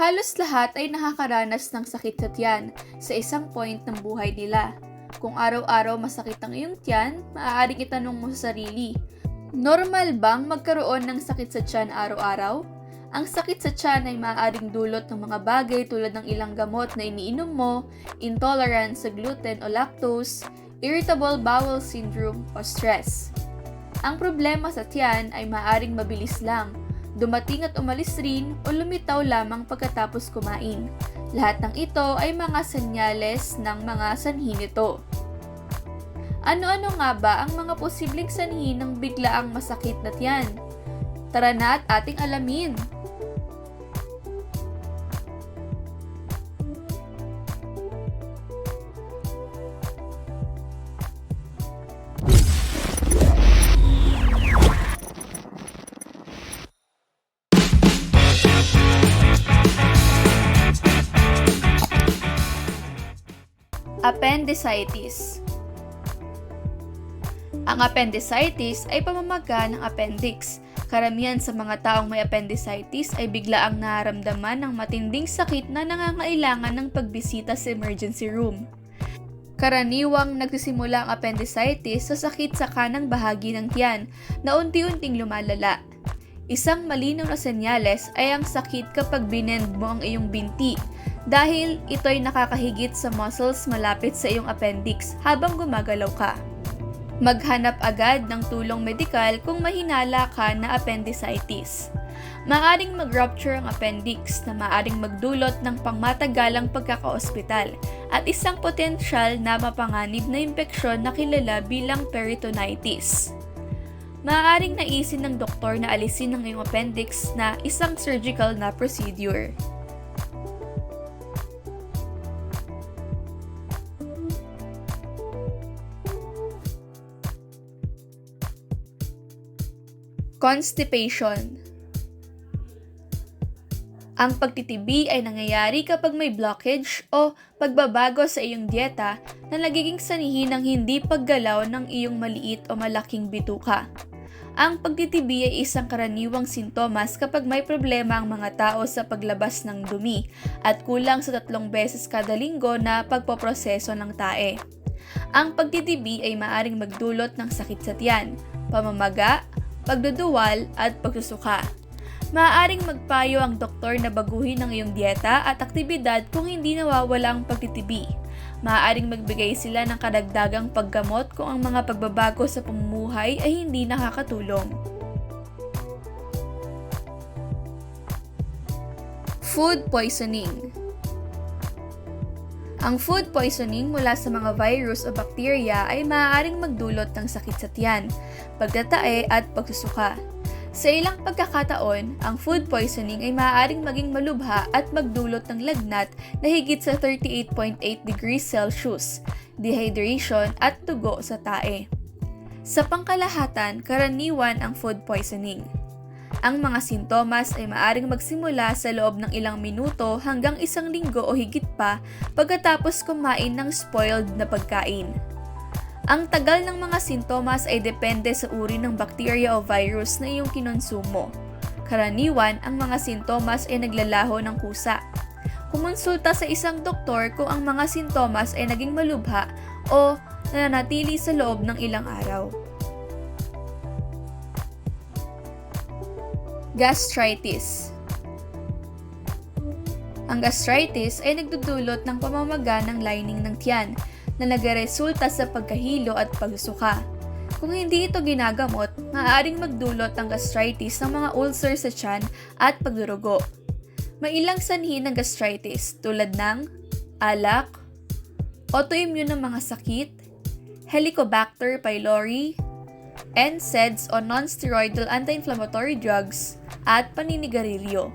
Halos lahat ay nakakaranas ng sakit sa tiyan sa isang point ng buhay nila. Kung araw-araw masakit ang iyong tiyan, maaaring itanong mo sa sarili, normal bang magkaroon ng sakit sa tiyan araw-araw? Ang sakit sa tiyan ay maaaring dulot ng mga bagay tulad ng ilang gamot na iniinom mo, intolerance sa gluten o lactose, irritable bowel syndrome o stress. Ang problema sa tiyan ay maaaring mabilis lang, dumating at umalis rin o lumitaw lamang pagkatapos kumain. Lahat ng ito ay mga senyales ng mga sanhi nito. Ano-ano nga ba ang mga posibleng sanhi ng biglaang masakit na tiyan? Tara na at ating alamin! Appendicitis Ang appendicitis ay pamamaga ng appendix. Karamihan sa mga taong may appendicitis ay biglaang nararamdaman ng matinding sakit na nangangailangan ng pagbisita sa emergency room. Karaniwang nagsisimula ang appendicitis sa sakit sa kanang bahagi ng tiyan na unti-unting lumalala. Isang malinaw na senyales ay ang sakit kapag binend mo ang iyong binti dahil ito'y nakakahigit sa muscles malapit sa iyong appendix habang gumagalaw ka. Maghanap agad ng tulong medikal kung mahinala ka na appendicitis. Maaring mag-rupture ang appendix na maaring magdulot ng pangmatagalang pagkakaospital at isang potensyal na mapanganib na impeksyon na kilala bilang peritonitis. Maaaring naisin ng doktor na alisin ang iyong appendix na isang surgical na procedure. Constipation Ang pagtitibi ay nangyayari kapag may blockage o pagbabago sa iyong dieta na nagiging sanihin ng hindi paggalaw ng iyong maliit o malaking bituka. Ang pagtitibi ay isang karaniwang sintomas kapag may problema ang mga tao sa paglabas ng dumi at kulang sa tatlong beses kada linggo na pagpoproseso ng tae. Ang pagtitibi ay maaring magdulot ng sakit sa tiyan, pamamaga, pagduduwal at pagsusuka. Maaaring magpayo ang doktor na baguhin ang iyong dieta at aktibidad kung hindi nawawala ang pagtitibi. Maaaring magbigay sila ng kadagdagang paggamot kung ang mga pagbabago sa pamumuhay ay hindi nakakatulong. Food poisoning ang food poisoning mula sa mga virus o bakterya ay maaaring magdulot ng sakit sa tiyan, pagtatae at pagsusuka. Sa ilang pagkakataon, ang food poisoning ay maaaring maging malubha at magdulot ng lagnat na higit sa 38.8 degrees Celsius, dehydration at tugo sa tae. Sa pangkalahatan, karaniwan ang food poisoning. Ang mga sintomas ay maaring magsimula sa loob ng ilang minuto hanggang isang linggo o higit pa pagkatapos kumain ng spoiled na pagkain. Ang tagal ng mga sintomas ay depende sa uri ng bacteria o virus na iyong kinonsumo. Karaniwan, ang mga sintomas ay naglalaho ng kusa. Kumonsulta sa isang doktor kung ang mga sintomas ay naging malubha o nananatili sa loob ng ilang araw. Gastritis Ang gastritis ay nagdudulot ng pamamaga ng lining ng tiyan na nagresulta sa pagkahilo at pagsusuka. Kung hindi ito ginagamot, maaaring magdulot ang gastritis ng mga ulcer sa tiyan at pagdurugo. May ilang sanhi ng gastritis tulad ng alak, autoimmune ng mga sakit, Helicobacter pylori, NSAIDs o non-steroidal anti-inflammatory drugs, at paninigarilyo.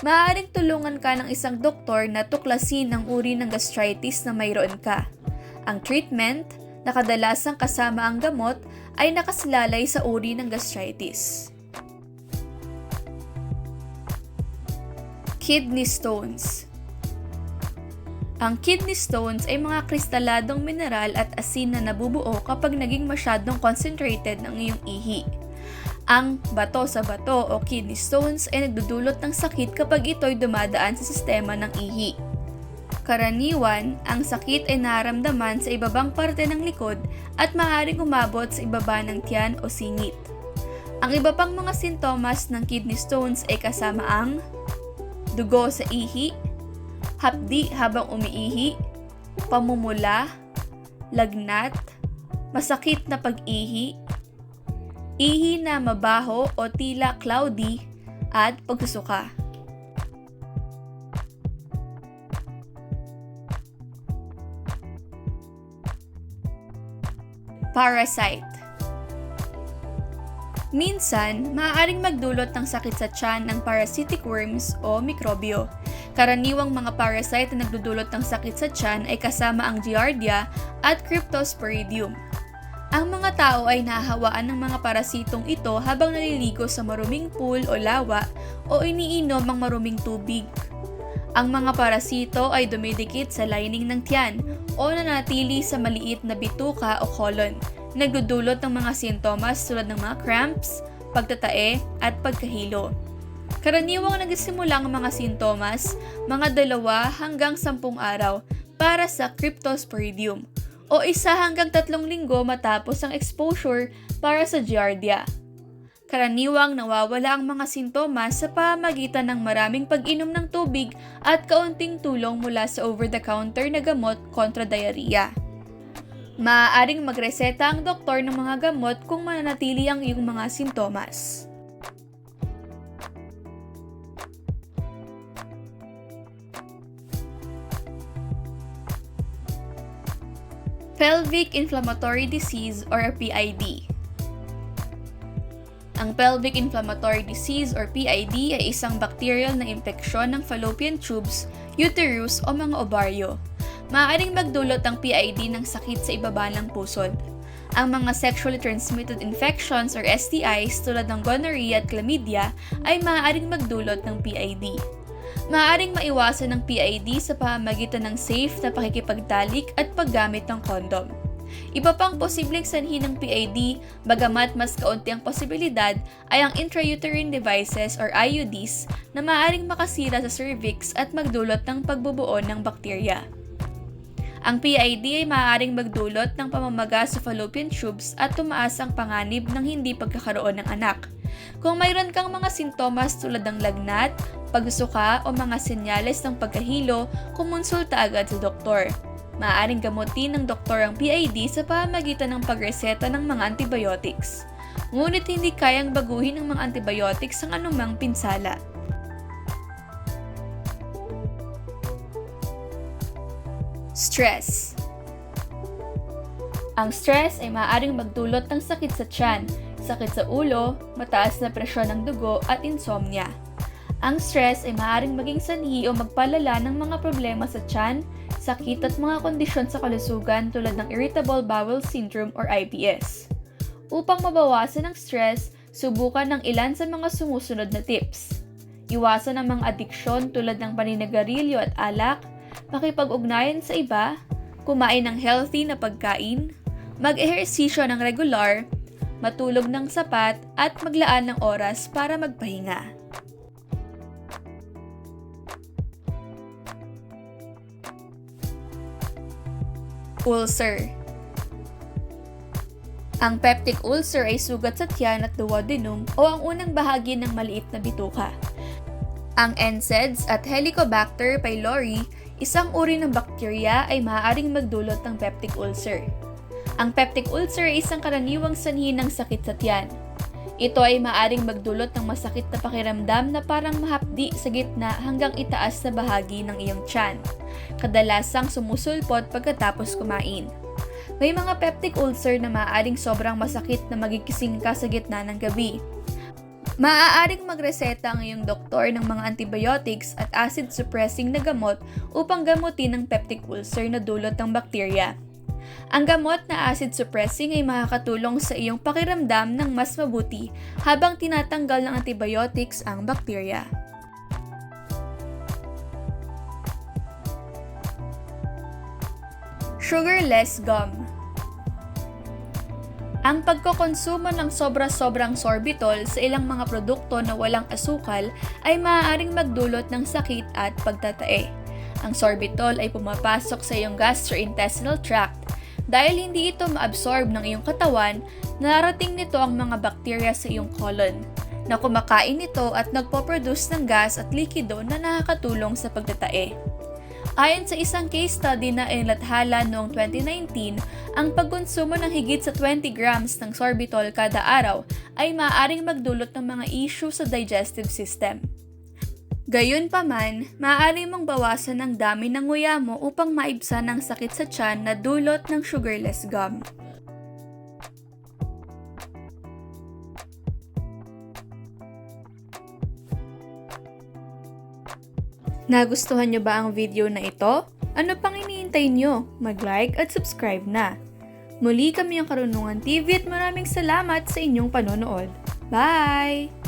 Maaaring tulungan ka ng isang doktor na tuklasin ang uri ng gastritis na mayroon ka. Ang treatment, na kadalasang kasama ang gamot, ay nakasalalay sa uri ng gastritis. Kidney stones ang kidney stones ay mga kristaladong mineral at asin na nabubuo kapag naging masyadong concentrated ng iyong ihi. Ang bato sa bato o kidney stones ay nagdudulot ng sakit kapag ito'y dumadaan sa sistema ng ihi. Karaniwan, ang sakit ay naramdaman sa ibabang parte ng likod at maaaring umabot sa ibaba ng tiyan o singit. Ang iba pang mga sintomas ng kidney stones ay kasama ang dugo sa ihi, hapdi habang umiihi, pamumula, lagnat, masakit na pag-ihi, ihi na mabaho o tila cloudy, at pagsusuka. Parasite Minsan, maaaring magdulot ng sakit sa tiyan ng parasitic worms o mikrobyo. Karaniwang mga parasite na nagdudulot ng sakit sa tiyan ay kasama ang Giardia at Cryptosporidium. Ang mga tao ay nahahawaan ng mga parasitong ito habang naliligo sa maruming pool o lawa o iniinom ang maruming tubig. Ang mga parasito ay dumidikit sa lining ng tiyan o nanatili sa maliit na bituka o colon nagdudulot ng mga sintomas tulad ng mga cramps, pagtatae, at pagkahilo. Karaniwang nagsisimula ang mga sintomas mga dalawa hanggang sampung araw para sa Cryptosporidium o isa hanggang tatlong linggo matapos ang exposure para sa Giardia. Karaniwang nawawala ang mga sintomas sa pamagitan ng maraming pag-inom ng tubig at kaunting tulong mula sa over-the-counter na gamot kontra diarrhea. Maaaring magreseta ang doktor ng mga gamot kung mananatili ang iyong mga sintomas. Pelvic Inflammatory Disease or PID Ang pelvic inflammatory disease or PID ay isang bacterial na impeksyon ng fallopian tubes, uterus o mga ovaryo maaaring magdulot ang PID ng sakit sa ibaba ng pusod. Ang mga sexually transmitted infections or STIs tulad ng gonorrhea at chlamydia ay maaaring magdulot ng PID. Maaaring maiwasan ng PID sa pamamagitan ng safe na pakikipagtalik at paggamit ng kondom. Iba pang posibleng sanhi ng PID, bagamat mas kaunti ang posibilidad, ay ang intrauterine devices or IUDs na maaaring makasira sa cervix at magdulot ng pagbubuo ng bakterya. Ang PID ay maaaring magdulot ng pamamaga sa fallopian tubes at tumaas ang panganib ng hindi pagkakaroon ng anak. Kung mayroon kang mga sintomas tulad ng lagnat, pagsuka o mga senyales ng pagkahilo, kumonsulta agad sa doktor. Maaaring gamutin ng doktor ang PID sa pamamagitan ng pagreseta ng mga antibiotics. Ngunit hindi kayang baguhin ng mga antibiotics ang anumang pinsala. Stress Ang stress ay maaaring magdulot ng sakit sa tiyan, sakit sa ulo, mataas na presyon ng dugo at insomnia. Ang stress ay maaaring maging sanhi o magpalala ng mga problema sa tiyan, sakit at mga kondisyon sa kalusugan tulad ng Irritable Bowel Syndrome or IBS. Upang mabawasan ang stress, subukan ng ilan sa mga sumusunod na tips. Iwasan ang mga adiksyon tulad ng paninagarilyo at alak, makipag-ugnayan sa iba, kumain ng healthy na pagkain, mag-ehersisyo ng regular, matulog ng sapat at maglaan ng oras para magpahinga. Ulcer Ang peptic ulcer ay sugat sa tiyan at duodenum o ang unang bahagi ng maliit na bituka. Ang NSAIDs at Helicobacter pylori Isang uri ng bakterya ay maaaring magdulot ng peptic ulcer. Ang peptic ulcer ay isang karaniwang sanhi ng sakit sa tiyan. Ito ay maaaring magdulot ng masakit na pakiramdam na parang mahapdi sa gitna hanggang itaas na bahagi ng iyong tiyan. Kadalasang sumusulpot pagkatapos kumain. May mga peptic ulcer na maaaring sobrang masakit na magikising ka sa gitna ng gabi. Maaaring magreseta ang iyong doktor ng mga antibiotics at acid-suppressing na gamot upang gamutin ang peptic ulcer na dulot ng bakterya. Ang gamot na acid-suppressing ay makakatulong sa iyong pakiramdam ng mas mabuti habang tinatanggal ng antibiotics ang bakterya. Sugarless gum Ang pagkokonsumo ng sobra-sobrang sorbitol sa ilang mga produkto na walang asukal ay maaaring magdulot ng sakit at pagtatae. Ang sorbitol ay pumapasok sa iyong gastrointestinal tract. Dahil hindi ito maabsorb ng iyong katawan, narating nito ang mga bakterya sa iyong colon na kumakain nito at nagpo-produce ng gas at likido na nakakatulong sa pagtatae. Ayon sa isang case study na inilathala noong 2019, ang pagkonsumo ng higit sa 20 grams ng sorbitol kada araw ay maaaring magdulot ng mga issue sa digestive system. Gayunpaman, maaari mong bawasan ang dami ng nguya mo upang maibsan ang sakit sa tiyan na dulot ng sugarless gum. Nagustuhan nyo ba ang video na ito? Ano pang iniintay nyo? Mag-like at subscribe na. Muli kami ang Karunungan TV at maraming salamat sa inyong panonood. Bye!